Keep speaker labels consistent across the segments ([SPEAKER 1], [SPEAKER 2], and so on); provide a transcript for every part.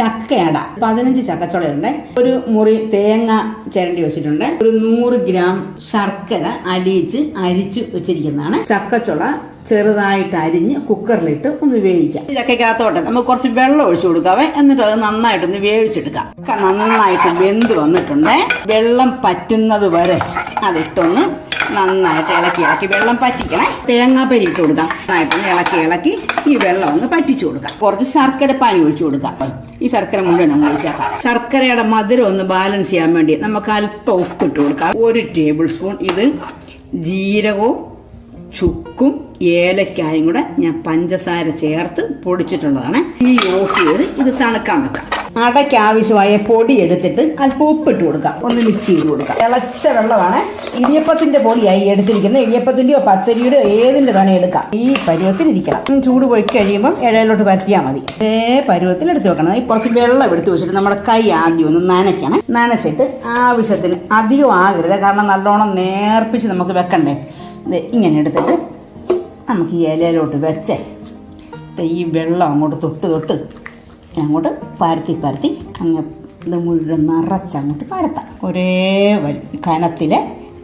[SPEAKER 1] ചക്കയട പതിനഞ്ച് ചക്കച്ചുളയുണ്ട്. ഒരു മുറി തേങ്ങ ചിരണ്ടി വെച്ചിട്ടുണ്ട്. ഒരു നൂറ് ഗ്രാം ശർക്കര അലിയിച്ച് അരിച്ച് വെച്ചിരിക്കുന്നതാണ്. ചക്കച്ചുള ചെറുതായിട്ട് അരിഞ്ഞ് കുക്കറിലിട്ട് ഒന്ന് വേവിക്കാം. ചക്കയ്ക്കകത്തോട്ടെ നമുക്ക് കുറച്ച് വെള്ളം ഒഴിച്ചു കൊടുക്കാവേ. എന്നിട്ട് അത് നന്നായിട്ടൊന്ന് വേവിച്ചെടുക്കാം. നന്നായിട്ട് വെന്ത് വന്നിട്ടുണ്ട്. വെള്ളം പറ്റുന്നത് വരെ അതിട്ടൊന്ന് നന്നായിട്ട് ഇളക്കി ഇളക്കി വെള്ളം പറ്റിക്കണേ. തേങ്ങാപ്പരി ഇട്ട് കൊടുക്കാം. നന്നായിട്ടൊന്ന് ഇളക്കി ഇളക്കി ഈ വെള്ളം ഒന്ന് പറ്റിച്ചു കൊടുക്കാം. കുറച്ച് ശർക്കര പാനി ഒഴിച്ചു കൊടുക്കാം. ഈ ശർക്കര മുഴുവൻ അങ്ങ് ഒഴിച്ചേക്കാം ശർക്കരയുടെ മധുരം ഒന്ന് ബാലൻസ് ചെയ്യാൻ വേണ്ടി നമുക്ക് അല്പം ഉപ്പ് ഇട്ട് കൊടുക്കാം. ഒരു ടേബിൾ സ്പൂൺ ഇത് ജീരകവും ചുക്കും ഏലക്കായും കൂടെ ഞാൻ പഞ്ചസാര ചേർത്ത് പൊടിച്ചിട്ടുള്ളതാണ്. ഈ ഓഫ് ചെയ്ത് ഇത് തണുക്കാൻ വെക്കാം. അടയ്ക്ക് ആവശ്യമായ പൊടി എടുത്തിട്ട് അല്പം ഉപ്പിട്ട് കൊടുക്കാം. ഒന്ന് മിക്സ് ചെയ്ത് കൊടുക്കാം. ഇളച്ച വെള്ളമാണ് ഇടിയപ്പത്തിന്റെ പൊടിയായി എടുത്തിരിക്കുന്നത്. ഇടിയപ്പത്തിന്റെയോ പത്തരിയുടെയോ ഏതിന്റെ വേണേ എടുക്കാം. ഈ ഉം, ചൂട് പോയി കഴിയുമ്പോൾ ഇടയിലോട്ട് പരത്തിയാൽ മതി. ഇതേ പരുവത്തിൽ എടുത്ത് വെക്കണം. കുറച്ച് വെള്ളം എടുത്ത് വെച്ചിട്ട് നമ്മുടെ കൈ ആദ്യം ഒന്ന് നനയ്ക്കണം. നനച്ചിട്ട് ആവശ്യത്തിന് അധികം ആകരുത്. കാരണം നല്ലോണം നേർപ്പിച്ച് നമുക്ക് വെക്കണ്ടേ. ഇങ്ങനെ എടുത്തിട്ട് നമുക്ക് ഈ ഇലയിലോട്ട് വെച്ചേ. ഈ വെള്ളം അങ്ങോട്ട് തൊട്ട് തൊട്ട് അങ്ങോട്ട് പരത്തി പരത്തി അങ്ങ് ഇത് മുഴുവൻ നിറച്ചങ്ങോട്ട് പരത്താം. ഒരേ കനത്തിൽ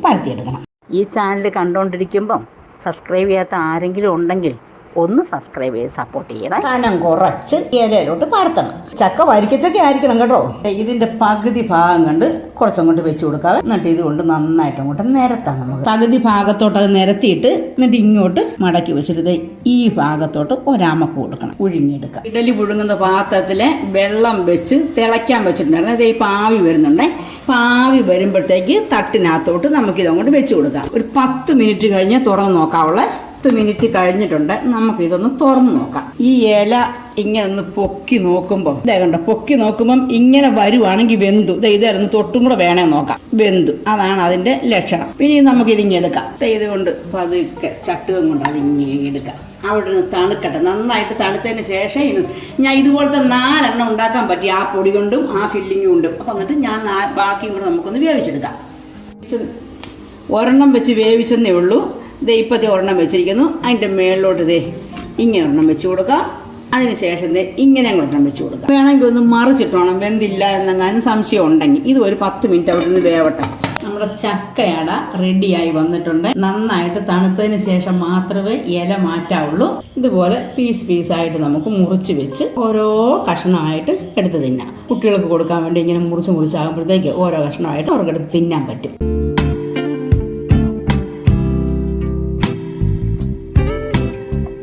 [SPEAKER 1] പരത്തിയെടുക്കണം. ഈ ചാനൽ കണ്ടുകൊണ്ടിരിക്കുമ്പം സബ്സ്ക്രൈബ് ചെയ്യാത്ത ആരെങ്കിലും ഉണ്ടെങ്കിൽ ഒന്ന് സബ്സ്ക്രൈബ് ചെയ്ത് സപ്പോർട്ട് ചെയ്യണം. കനം കുറച്ച് ഇലയിലോട്ട് പരത്തണം. ചക്ക വരിക്കച്ചക്ക ആയിരിക്കണം കേട്ടോ. ഇതിന്റെ പകുതി ഭാഗം കണ്ട് കുറച്ചങ്ങോട്ട് വെച്ച് കൊടുക്കാം എന്നിട്ട് ഇതുകൊണ്ട് നന്നായിട്ട് അങ്ങോട്ട് നിരത്താം നമുക്ക്. പകുതി ഭാഗത്തോട്ട് അത് നിരത്തിയിട്ട് എന്നിട്ട് ഇങ്ങോട്ട് മടക്കി വെച്ചിട്ട് ഈ ഭാഗത്തോട്ട് ഒരാമക്ക് കൊടുക്കണം. ഉഴുങ്ങിയെടുക്കാം ഇഡലി പുഴുങ്ങുന്ന പാത്രത്തിലെ വെള്ളം വെച്ച് തിളയ്ക്കാൻ വെച്ചിട്ടുണ്ടായിരുന്നു. അതായത് ഇപ്പം ആവി വരുന്നുണ്ടേ. അപ്പം ആവി വരുമ്പോഴത്തേക്ക് തട്ടിനകത്തോട്ട് നമുക്കിതങ്ങോട്ട് വെച്ച് കൊടുക്കാം. ഒരു പത്ത് മിനിറ്റ് കഴിഞ്ഞ് തുറന്ന് നോക്കാവുള്ള. മിനിറ്റ് കഴിഞ്ഞിട്ടുണ്ട്. നമുക്ക് ഇതൊന്ന് തുറന്നു നോക്കാം. ഈ ഇല ഇങ്ങനെ ഒന്ന് പൊക്കി നോക്കുമ്പോൾ ഇതേ കണ്ടോ പൊക്കി നോക്കുമ്പം ഇങ്ങനെ വരുവാണെങ്കിൽ വെന്തു. ഇതായിരുന്നു തൊട്ടും കൂടെ വേണേ നോക്കാം. വെന്തു. അതാണ് അതിന്റെ ലക്ഷണം. പിന്നെ നമുക്ക് ഇതിങ്ങനെ എടുക്കാം. ഇത് ഇതുകൊണ്ട് പതുക്കെ ചട്ടുകം കൊണ്ട് അതിങ്ങനെ എടുക്കാം. അവിടെ നിന്ന് തണുക്കട്ടെ. നന്നായിട്ട് തണുത്തതിന് ശേഷം ഇത് ഞാൻ ഇതുപോലത്തെ നാലെണ്ണം ഉണ്ടാക്കാൻ പറ്റി. ആ പൊടി കൊണ്ടും ആ ഫില്ലിങ്ങും കൊണ്ടും. അപ്പം എന്നിട്ട് ഞാൻ ബാക്കിയും കൂടെ നമുക്കൊന്ന് വേവിച്ചെടുക്കാം. ഒരെണ്ണം വെച്ച് വേവിച്ചെന്നേ ഉള്ളൂ. ദേ ഇപ്പത്തെ ഒരെണ്ണം വെച്ചിരിക്കുന്നു. അതിന്റെ മേളിലോട്ട് ദേ ഇങ്ങനെ ഒരെണ്ണം വെച്ച് കൊടുക്കാം. അതിനുശേഷം ദേ ഇങ്ങനെ ഒരെണ്ണം വെച്ച് കൊടുക്കാം. വേണമെങ്കിൽ ഒന്ന് മറിച്ചിട്ടോണം വെന്തില്ല എന്നെങ്ങാനും സംശയം ഉണ്ടെങ്കിൽ. ഇത് ഒരു പത്ത് മിനിറ്റ് അവിടെ നിന്ന് വേവട്ടെ. നമ്മുടെ ചക്കയട റെഡിയായി വന്നിട്ടുണ്ട്. നന്നായിട്ട് തണുത്തതിന് ശേഷം മാത്രമേ ഇല മാറ്റാവുള്ളൂ. ഇതുപോലെ പീസ് പീസായിട്ട് നമുക്ക് മുറിച്ച് വെച്ച് ഓരോ കഷ്ണമായിട്ട് എടുത്ത് തിന്നാം. കുട്ടികൾക്ക് കൊടുക്കാൻ വേണ്ടി ഇങ്ങനെ മുറിച്ച് മുറിച്ചാകുമ്പോഴത്തേക്ക് ഓരോ കഷ്ണമായിട്ട് അവർക്ക് എടുത്ത് തിന്നാൻ പറ്റും.